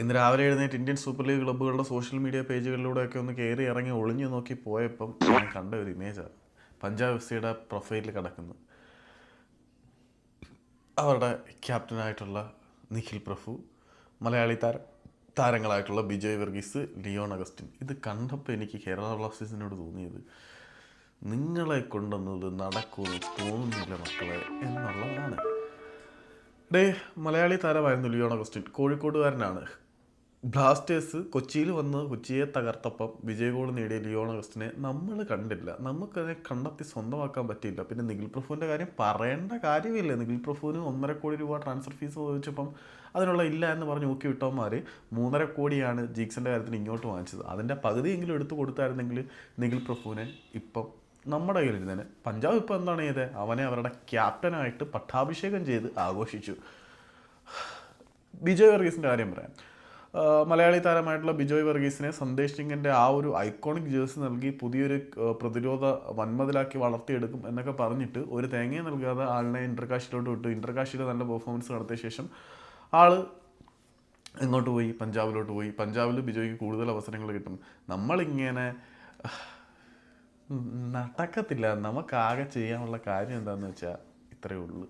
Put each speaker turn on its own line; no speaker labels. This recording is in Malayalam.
ഇന്ന് രാവിലെ എഴുന്നേറ്റ് ഇന്ത്യൻ സൂപ്പർ ലീഗ് ക്ലബ്ബുകളുടെ സോഷ്യൽ മീഡിയ പേജുകളിലൂടെയൊക്കെ ഒന്ന് കയറി ഇറങ്ങി ഒളിഞ്ഞു നോക്കി പോയപ്പം ഞാൻ കണ്ട ഒരു ഇമേജാണ് പഞ്ചാബ് എഫ് സിയുടെ പ്രൊഫൈലിൽ കിടക്കുന്നത് അവരുടെ ക്യാപ്റ്റനായിട്ടുള്ള നിഖിൽ പ്രഭു മലയാളി താര താരങ്ങളായിട്ടുള്ള ബിജോയ് വർഗീസ് ലിയോൺ അഗസ്റ്റിൻ. ഇത് കണ്ടപ്പോൾ എനിക്ക് കേരള ബ്ലാസ്റ്റേഴ്സിനോട് തോന്നിയത് നിങ്ങളെ കൊണ്ടുവന്നത് നടക്കുമെന്ന് തോന്നുന്നില്ല മക്കളെ എന്നുള്ളതാണ്. ഡേ മലയാളി താരമായിരുന്നു ലിയോൺ അഗസ്റ്റിൻ. കോഴിക്കോടുകാരനാണ്. ബ്ലാസ്റ്റേഴ്സ് കൊച്ചിയിൽ വന്ന് കൊച്ചിയെ തകർത്തപ്പം വിജയ ഗോൾ നേടിയ ലിയോൺ അഗസ്റ്റിനെ നമ്മൾ കണ്ടില്ല. നമുക്കതിനെ കണ്ടെത്തി സ്വന്തമാക്കാൻ പറ്റിയില്ല. പിന്നെ നിഖിൽ പ്രഭുവിന്റെ കാര്യം പറയേണ്ട കാര്യമില്ല. നിഖിൽ പ്രഭുവിന് ഒന്നര കോടി രൂപ ട്രാൻസ്ഫർ ഫീസ് ചോദിച്ചപ്പം അതിനുള്ള ഇല്ല എന്ന് പറഞ്ഞ് നോക്കി വിട്ടവന്മാർ മൂന്നര കോടിയാണ് ജീക്സിന്റെ കാര്യത്തിന് ഇങ്ങോട്ട് വാങ്ങിച്ചത്. അതിന്റെ പകുതിയെങ്കിലും എടുത്തു കൊടുത്തായിരുന്നെങ്കിൽ നിഖിൽ പ്രഭുവിനെ ഇപ്പം നമ്മുടെ കയ്യിലിരുന്നേനെ പഞ്ചാബ് ഇപ്പോൾ എന്താണ് ചെയ്തത് അവനെ അവരുടെ ക്യാപ്റ്റനായിട്ട് പട്ടാഭിഷേകം ചെയ്ത് ആഘോഷിച്ചു. വിജയ് വർഗീസിന്റെ കാര്യം പറയാം. മലയാളി താരമായിട്ടുള്ള ബിജോയ് വർഗീസിനെ സന്ദേശ് സിംഗിന്റെ ആ ഒരു ഐക്കോണിക് ജേഴ്സി നൽകി പുതിയൊരു പ്രതിരോധ വന്മതിലാക്കി വളർത്തിയെടുക്കും എന്നൊക്കെ പറഞ്ഞിട്ട് ഒരു തേങ്ങയെ നൽകാതെ ആളിനെ ഇന്റർകാഷിലോട്ട് വിട്ടു. ഇന്റർകാഷിൽ നല്ല പെർഫോമൻസ് നടത്തിയ ശേഷം ആൾ എങ്ങോട്ട് പോയി പഞ്ചാബിലോട്ട് പോയി. പഞ്ചാബിൽ ബിജോയ്ക്ക് കൂടുതൽ അവസരങ്ങൾ കിട്ടും. നമ്മളിങ്ങനെ നടക്കത്തില്ല. നമുക്കാകെ ചെയ്യാനുള്ള കാര്യം എന്താണെന്ന് വെച്ചാൽ ഇത്രയേ ഉള്ളൂ.